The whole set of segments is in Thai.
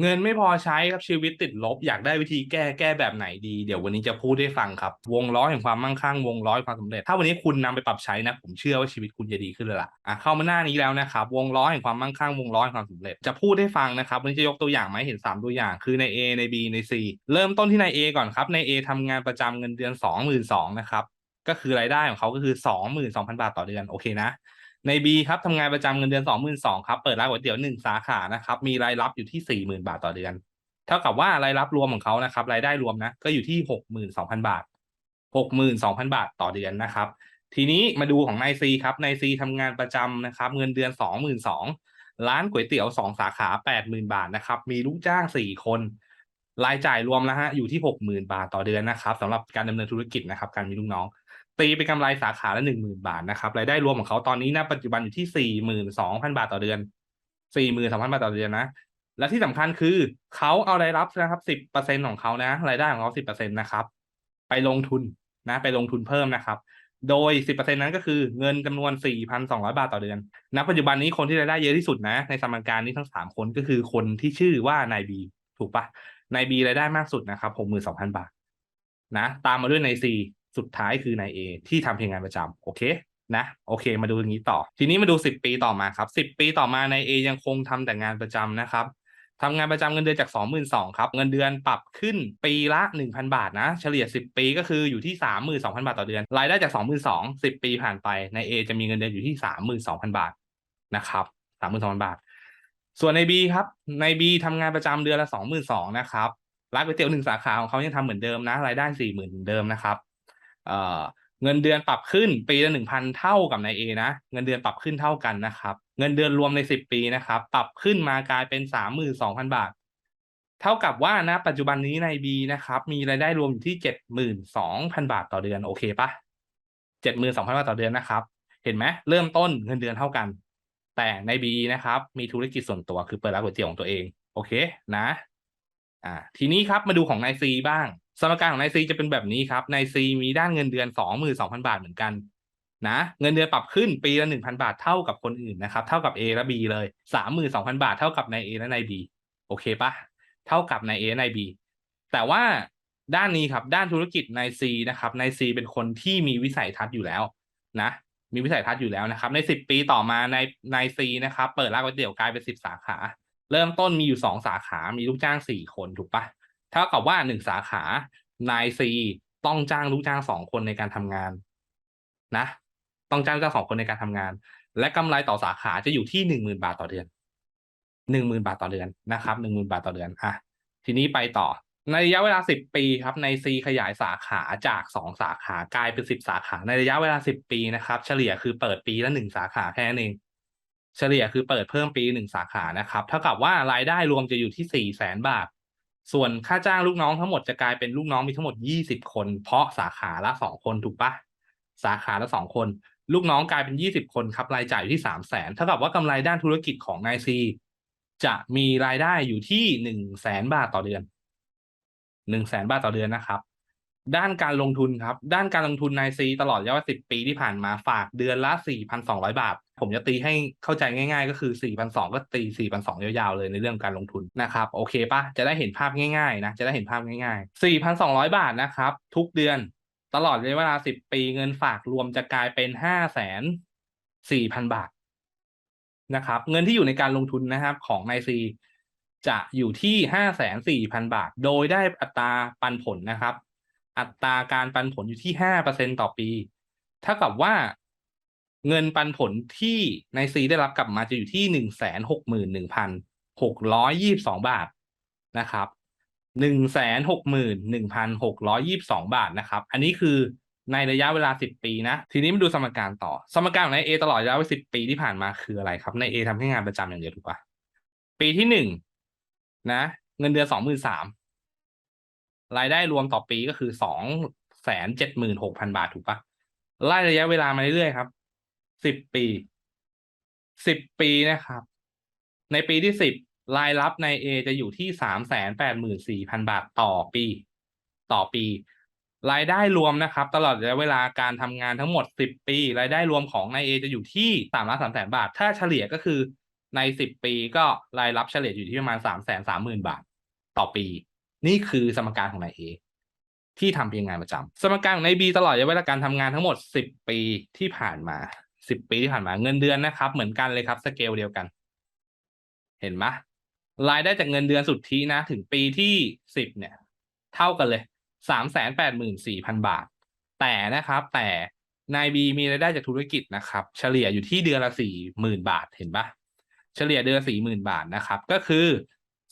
เงินไม่พอใช้ครับชีวิตติดลบ อยากได้วิธีแก้แก้แบบไหนดี เดี๋ยววันนี้จะพูดให้ฟังครับ วงล้อแห่งความมั่งคั่งวงล้อแห่งความสำเร็จ ถ้าวันนี้คุณนำไปปรับใช้นะ ผมเชื่อว่าชีวิตคุณจะดีขึ้นเลยล่ะอะเข้ามาหน้านี้แล้วนะครับ วงล้อแห่งความมั่งคั่งวงล้อแห่งความสำเร็จ จะพูดให้ฟังนะครับวันนี้จะยกตัวอย่างมาให้เห็น 3 ตัวอย่าง คือใน A ใน B ใน C เริ่มต้นที่ใน A ก่อนครับใน A ทำงานประจำเงินเดือน 22,000นะครับก็คือรายได้ของเขาก็คือ 22,000 บาทต่อเดือนโอเคนะ ใน B ครับทำงานประจำเงินเดือน22,000ครับเปิดร้านก๋วยเตี๋ยวหนึ่งสาขานะครับมีรายรับอยู่ที่40,000บาทต่อเดือน เท่ากับว่ารายรับรวมของเขานะครับ รายได้รวมนะก็อยู่ที่62,000บาท62,000บาทต่อเดือนนะครับ ทีนี้มาดูของนายซีครับนายซีทำงานประจำนะครับ เงินเดือน22,000ร้านก๋วยเตี๋ยว2สาขา80,000บาทนะครับ มีลูกจ้าง4คนรายจ่ายรวมแล้วฮะอยู่ที่60,000บาทต่อเดือนนะครับสำหรับการดำเนินธุรกิจนะครับ การมีลูกน้อง ตีเป็นกำไรสาขาละ10,000บาทนะครับรายได้รวมของเขาตอนนี้ณปัจจุบันอยู่ที่42,000บาทต่อเดือน42,000บาทต่อเดือนนะและที่สำคัญคือเขาเอารายรับนะครับสิบเปอร์เซ็นของเขานะรายได้ของเขาสิบเปอร์เซ็นตนะครับ ไปลงทุนนะ ไปลงทุนเพิ่มนะครับ โดยสิบเปอร์เซ็นนั้นก็คือเงินจำนวนสี่พันสองร้อยบาทต่อเดือนณปัจจุบันนี้คนที่รายได้เยอะที่สุดนะ ในสมการนี้ทั้งสามคนก็คือคนที่ชื่อว่านายบีถูกปะนายบีรายได้มากสุดนะครับหกหมื่นสองพันบาทนะ ตามมาด้วยนายซี สุดท้ายคือนายเอที่ทำเพียงงานประจำโอเคนะโอเค มาดูอย่างนี้ต่อ ทีนี้มาดูสิบปีต่อมาครับสิบปีต่อมานายเอยังคงทำแต่งานประจำนะครับทำงานประจำเงินเดือนจาก 22,000ครับ เงินเดือนปรับขึ้นปีละ 1,000 บาทนะ เฉลี่ย 10 ปีก็คืออยู่ที่ 32,000 บาทต่อเดือน รายได้จาก 22,000 10 ปีผ่านไป ใน A จะมีเงินเดือนอยู่ที่ 32,000 บาทนะครับ 32,000 บาท ส่วนใน B ครับใน B ทำงานประจำเดือนละ 22,000 นะครับ ร้านก๋วยเตี๋ยวหนึ่งสาขาของเขายังทำเหมือนเดิมนะ รายได้ 40,000เหมือนเดิมนะครับ เงินเดือนปรับขึ้นปีละหนึ่งพันเท่ากับใน A นะเงินเดือนปรับขึ้นเท่ากันนะครับ เงินเดือนรวมในสิบปีนะครับ ปรับขึ้นมากลายเป็นสามหมื่นสองพันบาท เท่ากับว่านะปัจจุบันนี้ใน B นะครับ มีรายได้รวมอยู่ที่เจ็ดหมื่นสองพันบาทต่อเดือนโอเคปะเจ็ดหมื่นสองพันบาทต่อเดือนนะครับ เห็นไหมเริ่มต้นเงินเดือนเท่ากัน แต่ใน B นะครับ มีธุรกิจส่วนตัวคือเปิดร้านก๋วยเตี๋ยวของตัวเอง โอเคนะ อ่า ทีนี้ครับมาดูของนายซีบ้าง สมการของนายซีจะเป็นแบบนี้ครับนายซีมีด้านเงินเดือนสองหมื่นสองพันบาทเหมือนกันนะเงินเดือนปรับขึ้นปีละหนึ่งพันบาทเท่ากับคนอื่นนะครับ เท่ากับ A และ B เลยสามหมื่นสองพันบาทเท่ากับนาย A และนาย B โอเคปะเท่ากับนาย A และนาย B แต่ว่าด้านนี้ครับด้านธุรกิจนาย C นะครับนาย C เป็นคนที่มีวิสัยทัศน์อยู่แล้วนะมีวิสัยทัศน์อยู่แล้วนะครับ ในสิบปีต่อมาในนาย C นะครับ เปิดร้านก๋วยเตี๋ยวกลายเป็นสิบสาขา เริ่มต้นมีอยู่สองสาขา มีลูกจ้างสี่คนถูกปะ เท่ากับว่าหนึ่งสาขานายซีต้องจ้างลูกจ้างสองคนในการทำงานนะ ต้องจ้างลูกจ้างสองคนในการทำงาน และกำไรต่อสาขาจะอยู่ที่หนึ่งหมื่นบาทต่อเดือนหนึ่งหมื่นบาทต่อเดือนนะครับหนึ่งหมื่นบาทต่อเดือนอะทีนี้ไปต่อ ในระยะเวลาสิบปีครับในซีขยายสาขาจากสองสาขากลายเป็นสิบสาขา ในระยะเวลาสิบปีนะครับ เฉลี่ยคือเปิดปีละหนึ่งสาขาแค่นั้นเองเฉลี่ยคือเปิดเพิ่มปีหนึ่งสาขานะครับ เท่ากับว่ารายได้รวมจะอยู่ที่สี่แสนบาท ส่วนค่าจ้างลูกน้องทั้งหมดจะกลายเป็นลูกน้องมีทั้งหมดยี่สิบคน เพราะสาขาละสองคนถูกปะสาขาละสองคน ลูกน้องกลายเป็นยี่สิบคนครับรายจ่ายอยู่ที่สามแสนเท่ากับว่ากำไรด้านธุรกิจของนายซีจะมีรายได้อยู่ที่หนึ่งแสนบาทต่อเดือนหนึ่งแสนบาทต่อเดือนนะครับ ด้านการลงทุนครับ ด้านการลงทุนนายซีตลอดระยะเวลาสิบปีที่ผ่านมาฝากเดือนละสี่พันสองร้อยบาท ผมจะตีให้เข้าใจง่าย ๆ ก็คือสี่พันสก็ตีสี่พันสองยาวๆเลยในเรื่องการลงทุนนะครับโอเคปะจะได้เห็นภาพง่ายๆนะจะได้เห็นภาพง่ายๆสี่พันสบาทนะครับ ทุกเดือนตลอดระยะเวลาสิบปีเงินฝากรวมจะกลายเป็นห้าแสนสี่พันบาทนะครับ เงินที่อยู่ในการลงทุนนะครับของนายซีจะอยู่ที่ห้าแสนสี่พันบาท โดยได้อัตราปันผลนะครับ อัตราการปันผลอยู่ที่ห้าเปอร์เซ็นต่อปี เท่ากับว่า เงินปันผลที่นายซีได้รับกลับมาจะอยู่ที่หนึ่งแสนหกหมื่นหนึ่งพันหกร้อยยี่บสองบาทนะครับหนึ่งแสนหกหมื่นหนึ่งพันหกร้อยยี่บสองบาทนะครับ อันนี้คือในระยะเวลาสิบปีนะ ทีนี้มาดูสมการต่อ สมการของนายเอตลอดระยะเวลาสิบปีที่ผ่านมาคืออะไรครับนายเอทำแค่งานประจำอย่างเดียวถูกปะปีที่หนึ่งนะ เงินเดือนสองหมื่นสามรายได้รวมต่อปีก็คือสองแสนเจ็ดหมื่นหกพันบาทถูกปะไล่ระยะเวลามาเรื่อยๆครับ สิบปีสิบปีนะครับ ในปีที่สิบรายรับใน A จะอยู่ที่สามแสนแปดหมื่นสี่พันบาทต่อปี ต่อปี รายได้รวมนะครับ ตลอดระยะเวลาการทำงานทั้งหมดสิบปี รายได้รวมของใน A จะอยู่ที่สามล้านสามแสนบาท ถ้าเฉลี่ยก็คือในสิบปีก็รายรับเฉลี่ยอยู่ที่ประมาณสามแสนสามหมื่นบาท ต่อปี นี่คือสมการของนายเอที่ทำเพียงงานประจำสมการของนายบีตลอดระยะเวลาการทำงานทั้งหมดสิบปีที่ผ่านมา สิบปีที่ผ่านมาเงินเดือนนะครับ เหมือนกันเลยครับสเกลเดียวกัน เห็นไหมรายได้จากเงินเดือนสุทธินะ ถึงปีที่สิบเนี่ย เท่ากันเลยสามแสนแปดหมื่นสี่พันบาท แต่นะครับ แต่นายบีมีรายได้จากธุรกิจนะครับ เฉลี่ยอยู่ที่เดือนละสี่หมื่นบาทเห็นปะเฉลี่ยเดือนสี่หมื่นบาทนะครับ ก็คือ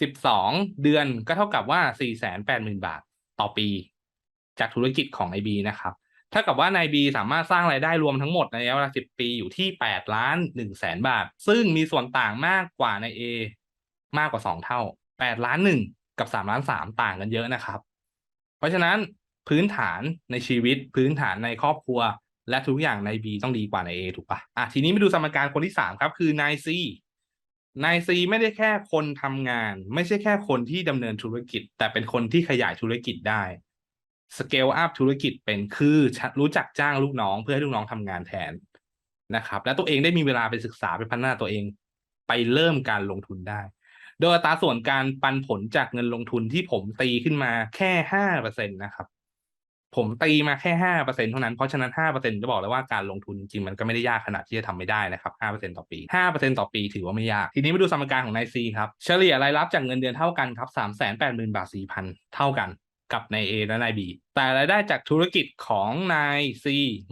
สิบสองเดือนก็เท่ากับว่าสี่แสนแปดหมื่นบาทต่อปี จากธุรกิจของนายบีนะครับ ถ้ากับว่านายบีสามารถสร้างรายได้รวมทั้งหมดในระยะเวลาสิบปีอยู่ที่แปดล้านหนึ่งแสนบาท ซึ่งมีส่วนต่างมากกว่านายเอมากกว่าสองเท่าแปดล้านหนึ่งกับสามล้านสามต่างกันเยอะนะครับ เพราะฉะนั้นพื้นฐานในชีวิตพื้นฐานในครอบครัว และทุกอย่างใน B ต้องดีกว่าใน A ถูกปะอะทีนี้มาดูสมการคนที่สามครับ คือนาย C นาย C ไม่ได้แค่คนทำงาน ไม่ใช่แค่คนที่ดำเนินธุรกิจ แต่เป็นคนที่ขยายธุรกิจได้ scale up ธุรกิจเป็นคือรู้จักจ้างลูกน้องเพื่อให้ลูกน้องทำงานแทนนะครับ และตัวเองได้มีเวลาไปศึกษาไปพัฒนาตัวเอง ไปเริ่มการลงทุนได้ โดยอัตราส่วนการปันผลจากเงินลงทุนที่ผมตีขึ้นมาแค่ห้าเปอร์เซ็นตนะครับ ผมตีมาแค่ห้าเปอร์เซ็นเท่านั้นเพราะฉะนั้นห้าเปอร์เซ็นจะบอกเลยว่าการลงทุนจริงมันก็ไม่ได้ยากขนาดที่จะทำไม่ได้นะครับห้าเปอร์เซ็นต่อปีห้าเปอร์เซ็นต่อปีถือว่าไม่ยาก ทีนี้มาดูสมการของนายซีครับเฉลี่ยรายรับจากเงินเดือนเท่ากันครับสามแสนแปดหมื่นบาทสี่พันเท่ากัน กับนาย A และนาย B แต่รายได้จากธุรกิจของนาย C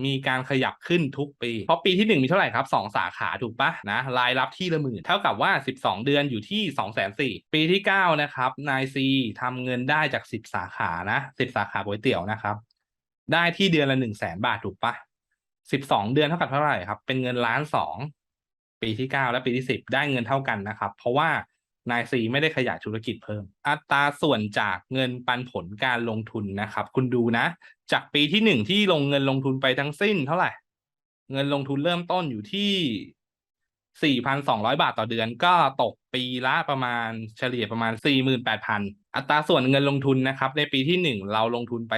มีการขยับขึ้นทุกปี เพราะปีที่ 1 มีเท่าไหร่ครับ 2 สาขาถูกปะนะรายรับที่ละหมื่น เท่ากับว่า 12 เดือนอยู่ที่ 2 4 0 0 0ปีที่ 9 นะครับนาย C ทำเงินได้จาก 10 สาขานะ10 สาขาก๋วยเตี๋ยวนะครับ ได้ที่เดือนละ 1 0 0 0 0แสนบาทถูกปะ12 เดือนเท่ากับเท่าไหร่ครับ เป็นเงินล้านสองปีที่ 9 และปีที่ 10 ได้เงินเท่ากันนะครับ เพราะว่า นายซีไม่ได้ขยายธุรกิจเพิ่ม อัตราส่วนจากเงินปันผลการลงทุนนะครับ คุณดูนะ จากปีที่หนึ่งที่ลงเงินลงทุนไปทั้งสิ้นเท่าไหร่ เงินลงทุนเริ่มต้นอยู่ที่ 4,200 บาทต่อเดือน ก็ตกปีละประมาณเฉลี่ยประมาณ 48,000 อัตราส่วนเงินลงทุนนะครับ ในปีที่หนึ่งเราลงทุนไป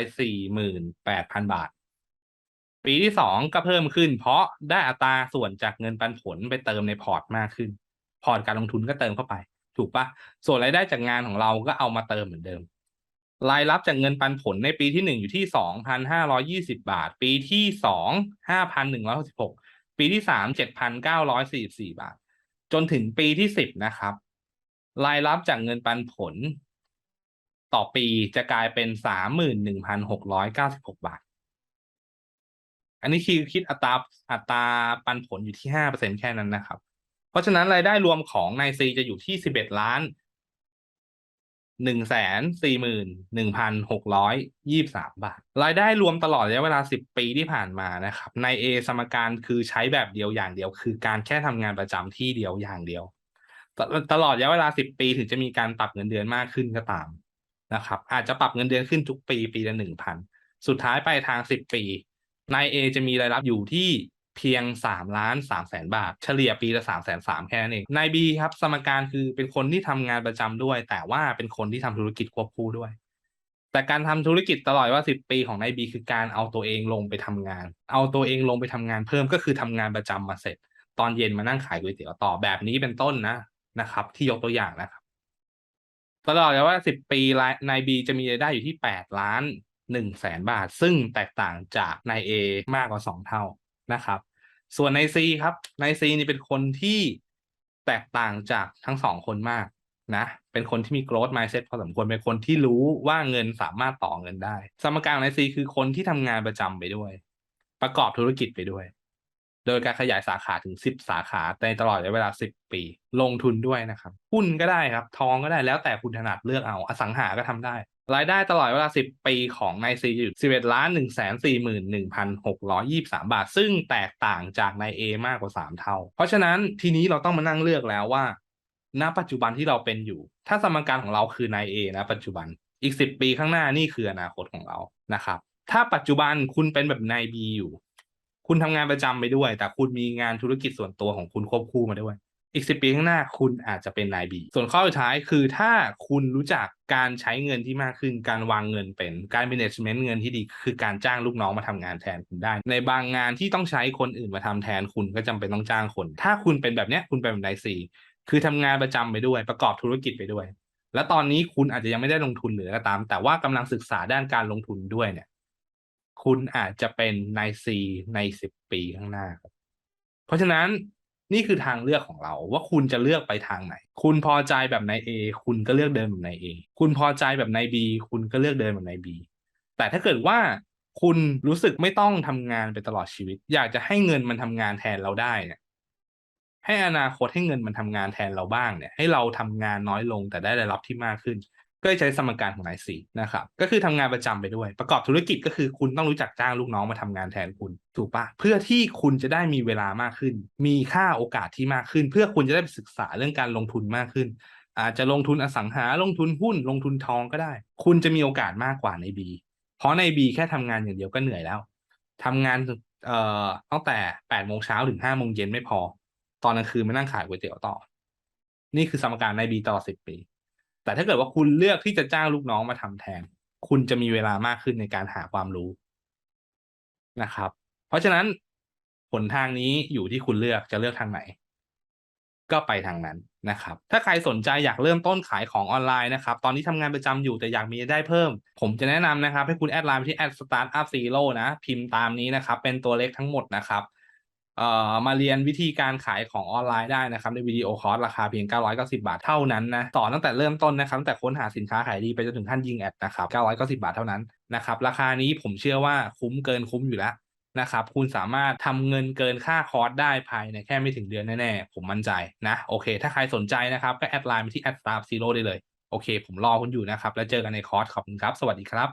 48,000 บาท ปีที่สองก็เพิ่มขึ้น เพราะได้อัตราส่วนจากเงินปันผลไปเติมในพอร์ตมากขึ้น พอร์ตการลงทุนก็เติมเข้าไป ถูกปะส่วนรายได้จากงานของเราก็เอามาเติมเหมือนเดิม รายรับจากเงินปันผลในปีที่หนึ่งอยู่ที่สองพันห้าร้อยี่สิบาท ปีที่สองห้าพันหนึ่งร้อยหกสิบหกปีที่สามเจ็ดพันเก้าร้อยสี่สี่บาท จนถึงปีที่สิบนะครับ รายรับจากเงินปันผล ต่อปีจะกลายเป็นสามหมื่นหนึ่งพันหกร้อยเก้าสิบหกบาท อันนี้คือคิดอัตราอัตราปันผลอยู่ที่ห้าเปอร์เซ็นแค่นั้นนะครับ เพราะฉะนั้นรายได้รวมของนายซีจะอยู่ที่สิบเอ็ดล้านหนึ่งแสนสี่หมื่นหนึ่งพันหกร้อยยี่สามบาท รายได้รวมตลอดระยะเวลาสิบปีที่ผ่านมานะครับใน A สมการคือใช้แบบเดียวอย่างเดียว คือการแค่ทำงานประจำที่เดียวอย่างเดียวตตลอดระยะเวลาสิบปีถึงจะมีการปรับเงินเดือนมากขึ้นก็ตามนะครับ อาจจะปรับเงินเดือนขึ้นทุกปีปีละหนึ่งพันสุดท้ายไปทางสิบปีนาย A จะมีรายรับอยู่ที่ เพียงสามล้านสามแสนบาท เฉลี่ยปีละสามแสนสามแค่นั้นเองนายบีครับสมการคือเป็นคนที่ทำงานประจำด้วย แต่ว่าเป็นคนที่ทำธุรกิจควบคู่ด้วย แต่การทำธุรกิจตลอดว่าสิบปีของนายบีคือการเอาตัวเองลงไปทำงาน เอาตัวเองลงไปทำงานเพิ่มก็คือทำงานประจำมาเสร็จ ตอนเย็นมานั่งขายก๋วยเตี๋ยวต่อแบบนี้เป็นต้นนะนะครับ ที่ยกตัวอย่างนะครับตลอดเลยว่าสิบปีนายบีจะมีรายได้อยู่ที่แปดล้านหนึ่งแสนบาท ซึ่งแตกต่างจากนายเอมากกว่าสองเท่า นะครับ ส่วนนายซีครับนายซีนี่เป็นคนที่แตกต่างจากทั้งสองคนมากนะ เป็นคนที่มี growth mindset พอสมควร เป็นคนที่รู้ว่าเงินสามารถต่อเงินได้ สมการนายซีคือคนที่ทำงานประจำไปด้วย ประกอบธุรกิจไปด้วย โดยการขยายสาขาถึง 10 สาขาในตลอดระยะเวลา 10 ปี ลงทุนด้วยนะครับ หุ้นก็ได้ครับ ทองก็ได้แล้วแต่คุณถนัดเลือกเอา อสังหาก็ทำได้ รายได้ตลอดเวลา 10 ปีของนายซีอยู่11ล้าน1 4 1 6 2 3 บาท ซึ่งแตกต่างจากนายเอมากกว่า 3 เท่า เพราะฉะนั้นทีนี้เราต้องมานั่งเลือกแล้วว่า ณ ปัจจุบันที่เราเป็นอยู่ ถ้าสมการของเราคือนายเอนะปัจจุบัน อีก 10 ปีข้างหน้านี่คืออนาคตของเรา นะครับ ถ้าปัจจุบันคุณเป็นแบบนายบีอยู่ คุณทำงานประจำไปด้วย แต่คุณมีงานธุรกิจส่วนตัวของคุณควบคู่มาด้วย อีกสิปีข้างหน้าคุณอาจจะเป็นนายบีส่วนข้อสุดท้ายคือถ้าคุณรู้จักการใช้เงินที่มากขึ้น การวางเงินเป็นการ management เงินที่ดี คือการจ้างลูกน้องมาทำงานแทนคุณได้ ในบางงานที่ต้องใช้คนอื่นมาทำแทนคุณก็จำเป็นต้องจ้างคน ถ้าคุณเป็นแบบเนี้ยคุณเป็นแบบนายซีคือทำงานประจำไปด้วยประกอบธุรกิจไปด้วย และตอนนี้คุณอาจจะยังไม่ได้ลงทุนหรือก็ตาม แต่ว่ากำลังศึกษาด้านการลงทุนด้วยเนี่ย คุณอาจจะเป็นนายซีในสิบปีข้างหน้าครับ เพราะฉะนั้น นี่คือทางเลือกของเราว่าคุณจะเลือกไปทางไหน คุณพอใจแบบนาย A คุณก็เลือกเดินแบบนาย A คุณพอใจแบบนาย B คุณก็เลือกเดินแบบนาย B แต่ถ้าเกิดว่าคุณรู้สึกไม่ต้องทำงานไปตลอดชีวิต อยากจะให้เงินมันทำงานแทนเราได้เนี่ยให้อนาคตให้เงินมันทำงานแทนเราบ้างเนี่ย ให้เราทำงานน้อยลงแต่ได้รายรับที่มากขึ้น ก็ใช้สมการของนายสีนะครับ ก็คือทำงานประจำไปด้วย ประกอบธุรกิจก็คือคุณต้องรู้จักจ้างลูกน้องมาทำงานแทนคุณ ถูกปะเพื่อที่คุณจะได้มีเวลามากขึ้น มีค่าโอกาสที่มากขึ้น เพื่อคุณจะได้ไปศึกษาเรื่องการลงทุนมากขึ้น อาจจะลงทุนอสังหาลงทุนหุ้น ลงทุนทองก็ได้ คุณจะมีโอกาสมากกว่าในบีเพราะในบีแค่ทำงานอย่างเดียวก็เหนื่อยแล้วทำงานเอ่อตั้งแต่แปดโมงเช้าถึงห้าโมงเย็นไม่พอ ตอนกลางคืนมานั่งขายก๋วยเตี๋ยวต่อ นี่คือสมการในบีตลอดสิบปี แต่ถ้าเกิดว่าคุณเลือกที่จะจ้างลูกน้องมาทำแทน คุณจะมีเวลามากขึ้นในการหาความรู้นะครับ เพราะฉะนั้นผลทางนี้อยู่ที่คุณเลือกจะเลือกทางไหน ก็ไปทางนั้นนะครับ ถ้าใครสนใจอยากเริ่มต้นขายของออนไลน์นะครับ ตอนนี้ทำงานประจำอยู่แต่อยากมีรายได้เพิ่ม ผมจะแนะนำนะครับ ให้คุณแอดไลน์ไปที่แอดสตาร์ทอัพซีโร่นะ พิมพ์ตามนี้นะครับ เป็นตัวเลขทั้งหมดนะครับ เอ่อมาเรียนวิธีการขายของออนไลน์ได้นะครับในวิดีโอคอร์สราคาเพียง 990 บาทเท่านั้นนะสอนตั้งแต่เริ่มต้นนะครับตั้งแต่ค้นหาสินค้าขายดีไปจนถึงขั้นยิงแอดนะครับ 990 บาทเท่านั้นนะครับราคานี้ผมเชื่อว่าคุ้มเกินคุ้มอยู่แล้วนะครับคุณสามารถทำเงินเกินค่าคอร์สได้ภายในแค่ไม่ถึงเดือนแน่ๆ ผมมั่นใจนะโอเค ถ้าใครสนใจนะครับก็แอดไลน์ไปที่ a d s t a r Zero ได้เลย โอเค ผมรอคุณอยู่นะครับ แล้วเจอกันในคอร์สขอบคุณครับ สวัสดีครับ